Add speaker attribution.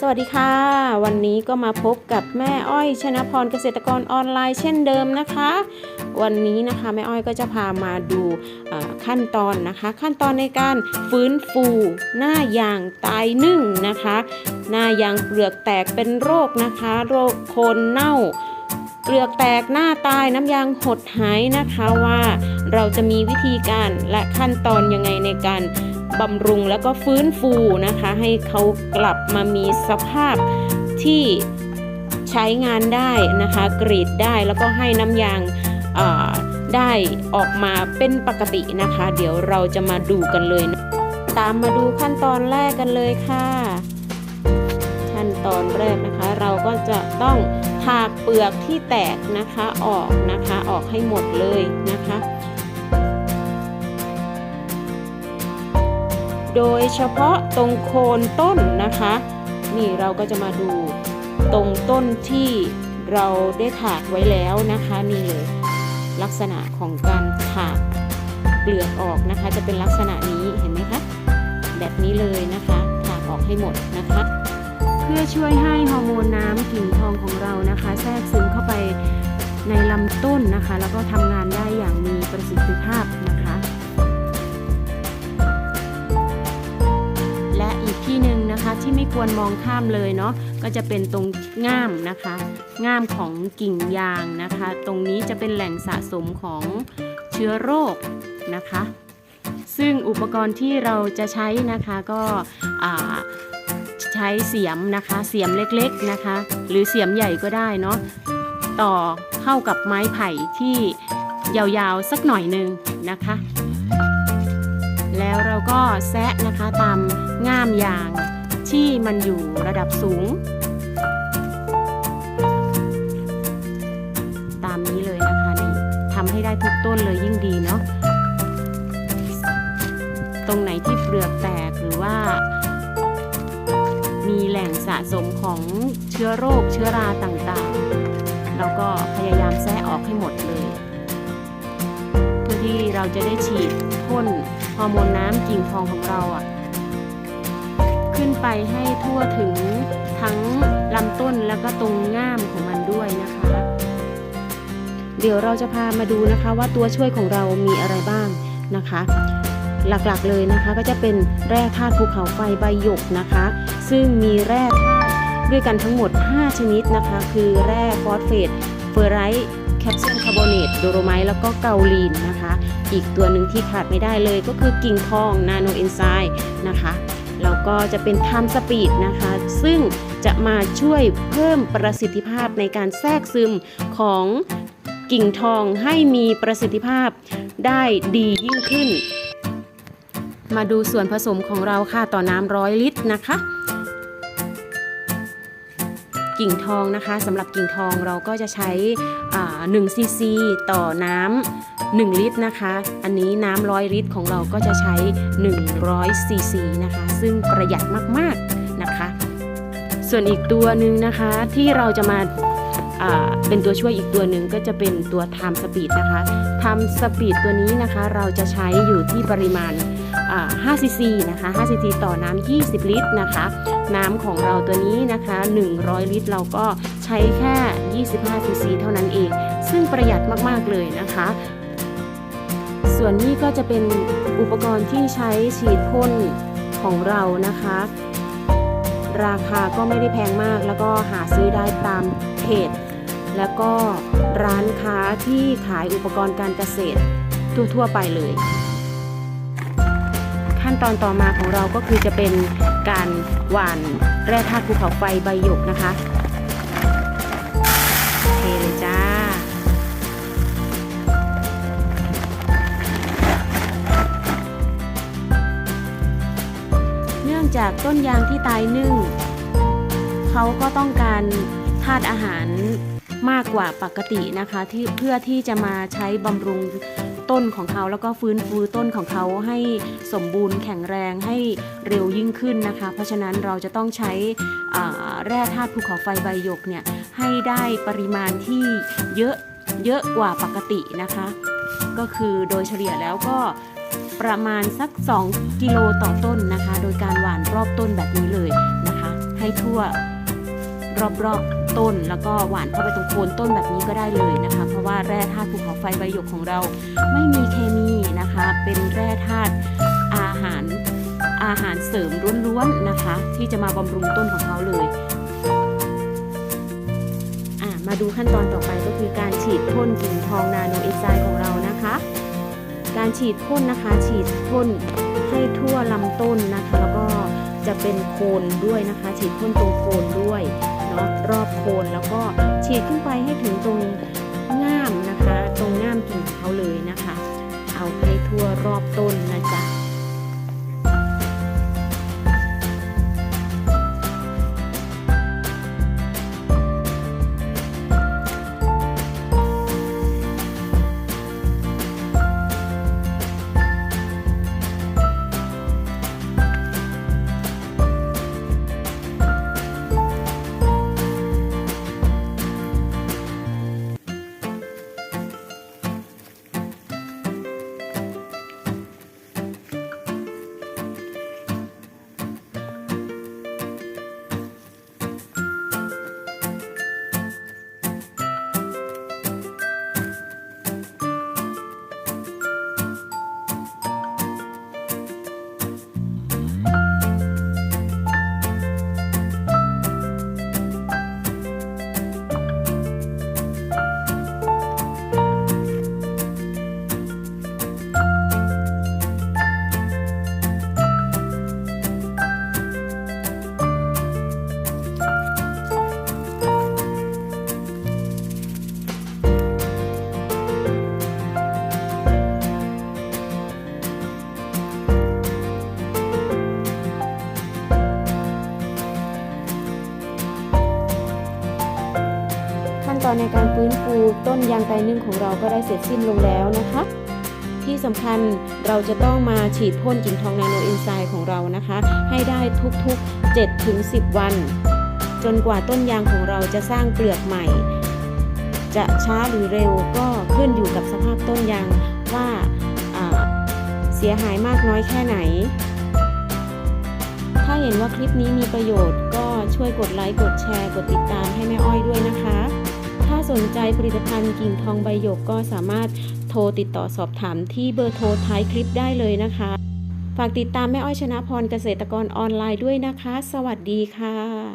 Speaker 1: สวัสดีค่ะ วันนี้ก็มาพบกับแม่อ้อยชนะพรเกษตรกรออนไลน์เช่นเดิมนะคะ วันนี้นะคะแม่อ้อยก็จะพามาดูขั้นตอนนะคะ ขั้นตอนในการฟื้นฟูหน้ายางตายนึ่งนะคะ หน้ายางเปลือกแตกเป็นโรคนะคะ โรคโคนเน่าเปลือกแตกหน้าตายน้ำยางหดหายนะคะว่า เราจะมีวิธีการและขั้นตอนยังไงในการ บำรุงแล้วก็ฟื้นฟูนะคะ ให้เขากลับมามีสภาพที่ใช้งานได้นะคะ กรีดได้แล้วก็ให้น้ำยางได้ออกมาเป็นปกตินะคะ เดี๋ยวเราจะมาดูกันเลยนะตามมาดูขั้นตอนแรกกันเลยค่ะ ขั้นตอนแรกนะคะ เราก็จะต้องถากเปลือกที่แตกนะคะออกนะคะออกให้หมดเลยนะคะ โดยเฉพาะตรงโคนต้นนะคะ นี่เราก็จะมาดูตรงต้นที่เราได้ถากไว้แล้วนะคะนี่เลยลักษณะของการถากเปลือกออกนะคะ จะเป็นลักษณะนี้เห็นไหมคะแบบนี้เลยนะคะถากออกให้หมดนะคะ เพื่อช่วยให้ฮอร์โมนน้ำกิ่งทองของเรานะคะ แทรกซึมเข้าไปในลำต้นนะคะ แล้วก็ทำงานได้อย่างมีประสิทธิภาพนะคะ ที่หนึ่งนะคะที่ไม่ควรมองข้ามเลยเนาะก็จะเป็นตรงง่ามนะคะง่ามของกิ่งยางนะคะ ตรงนี้จะเป็นแหล่งสะสมของเชื้อโรคนะคะ ซึ่งอุปกรณ์ที่เราจะใช้นะคะก็ใช้เสียมนะคะเสียมเล็กๆนะคะ หรือเสียมใหญ่ก็ได้เนาะต่อเข้ากับไม้ไผ่ที่ยาวๆสักหน่อยหนึ่งนะคะ แล้วเราก็แซะนะคะตามง่ามยางที่มันอยู่ระดับสูง ตามนี้เลยนะคะนี่ทำให้ได้ทุกต้นเลยยิ่งดีเนาะตรงไหนที่เปลือกแตกหรือว่า มีแหล่งสะสมของเชื้อโรคเชื้อราต่างๆ เราก็พยายามแซะออกให้หมดเลย เพื่อที่เราจะได้ฉีดพ่น ฮอร์โมนน้ำกิ่งทองของเราอะขึ้นไปให้ทั่วถึงทั้งลำต้นแล้วก็ตรงง่ามของมันด้วยนะคะ เดี๋ยวเราจะพามาดูนะคะว่าตัวช่วยของเรามีอะไรบ้างนะคะ หลักๆเลยนะคะก็จะเป็นแร่ธาตุภูเขาไฟใบหยกนะคะ ซึ่งมีแร่ธาตุด้วยกันทั้งหมด 5 ชนิดนะคะ คือแร่ฟอสเฟตเฟอร์ไรต์ แคลเซียมคาร์บอเนตโดโรไมต์แล้วก็เกาลีนนะคะ อีกตัวหนึ่งที่ขาดไม่ได้เลยก็คือกิ่งทองนาโนเอนไซม์นะคะแล้วก็จะเป็นไทม์สปีดนะคะ ซึ่งจะมาช่วยเพิ่มประสิทธิภาพในการแทรกซึมของกิ่งทองให้มีประสิทธิภาพได้ดียิ่งขึ้น มาดูส่วนผสมของเราค่ะต่อน้ำร้อยลิตรนะคะ กิ่งทองนะคะสำหรับกิ่งทองเราก็จะใช้1ซีซีต่อน้ำ1ลิตรนะคะ อันนี้น้ำร้อยลิตรของเราก็จะใช้100ซีซีนะคะ ซึ่งประหยัดมากๆนะคะ ส่วนอีกตัวหนึ่งนะคะที่เราจะมาเป็นตัวช่วยอีกตัวหนึ่งก็จะเป็นตัว Time Speed นะคะ Time Speed ตัวนี้นะคะเราจะใช้อยู่ที่ปริมาณ5ซีซีนะคะ5ซีซีต่อน้ำ20 ลิตรนะคะ น้ำของเราตัวนี้นะคะ 100 ลิตร เราก็ใช้แค่ 25ซีซีเท่านั้นเอง ซึ่งประหยัดมาก ๆ เลยนะคะ ส่วนนี้ก็จะเป็นอุปกรณ์ที่ใช้ฉีดพ่นของเรานะคะ ราคาก็ไม่ได้แพงมาก แล้วก็หาซื้อได้ตามเพจ แล้วก็ร้านค้าที่ขายอุปกรณ์การเกษตรทั่วๆไปเลย นตอนต่อมาของเราก็คือจะเป็นการหว่านแร่ธาตุภูเขาไฟใบหยกนะคะเทเลยจ้า เนื่องจากต้นยางที่ตายนึ่ง เขาก็ต้องการธาตุอาหารมากกว่าปกตินะคะที่เพื่อที่จะมาใช้บำรุง ต้นของเขาแล้วก็ฟื้นฟูต้นของเขาให้สมบูรณ์แข็งแรงให้เร็วยิ่งขึ้นนะคะ เพราะฉะนั้นเราจะต้องใช้แร่ธาตุภูเขาไฟใบหยกเนี่ยให้ได้ปริมาณที่เยอะเยอะกว่าปกตินะคะ ก็คือโดยเฉลี่ยแล้วก็ประมาณสัก 2 กิโลต่อต้นนะคะ โดยการหว่านรอบต้นแบบนี้เลยนะคะ ให้ให้ทั่วรอบๆ ต้น แล้วก็หว่านเข้าไปตรงโคนต้นแบบนี้ก็ได้เลยนะคะ เพราะว่าแร่ธาตุภูเขาไฟใบหยกของเราไม่มีเคมีนะคะ เป็นแร่ธาตุอาหารอาหารเสริมล้วนๆนะคะ ที่จะมาบำรุงต้นของเขาเลยมาดูขั้นตอนต่อไปก็คือการฉีดพ่นกิ่งทองนาโนเอนไซม์ของเรานะคะ การฉีดพ่นนะคะ ฉีดพ่นให้ทั่วลำต้นนะคะ แล้วก็จะเป็นโคนด้วยนะคะ ฉีดพ่นตรงโคนด้วย เนาะรอบโคนแล้วก็ฉีดขึ้นไปให้ถึงตรง ตอนในการฟื้นฟูต้นยางไกรนึ่งของเราก็ได้เสร็จสิ้นลงแล้วนะคะ ที่สำคัญเราจะต้องมาฉีดพ่นกิ่งทองนาโนเอนไซม์ของเรานะคะ ให้ได้ทุกๆ 7-10 วัน จนกว่าต้นยางของเราจะสร้างเปลือกใหม่ จะช้าหรือเร็วก็ขึ้นอยู่กับสภาพต้นยางว่าเสียหายมากน้อยแค่ไหน ถ้าเห็นว่าคลิปนี้มีประโยชน์ก็ช่วยกดไลค์ กดแชร์ กดติดตามให้แม่อ้อยด้วยนะคะ ถ้าสนใจผลิตภัณฑ์กิ่งทองใบหยกก็สามารถโทรติดต่อสอบถามที่เบอร์โทรท้ายคลิปได้เลยนะคะ ฝากติดตามแม่อ้อยชนะพรเกษตรกรออนไลน์ด้วยนะคะ สวัสดีค่ะ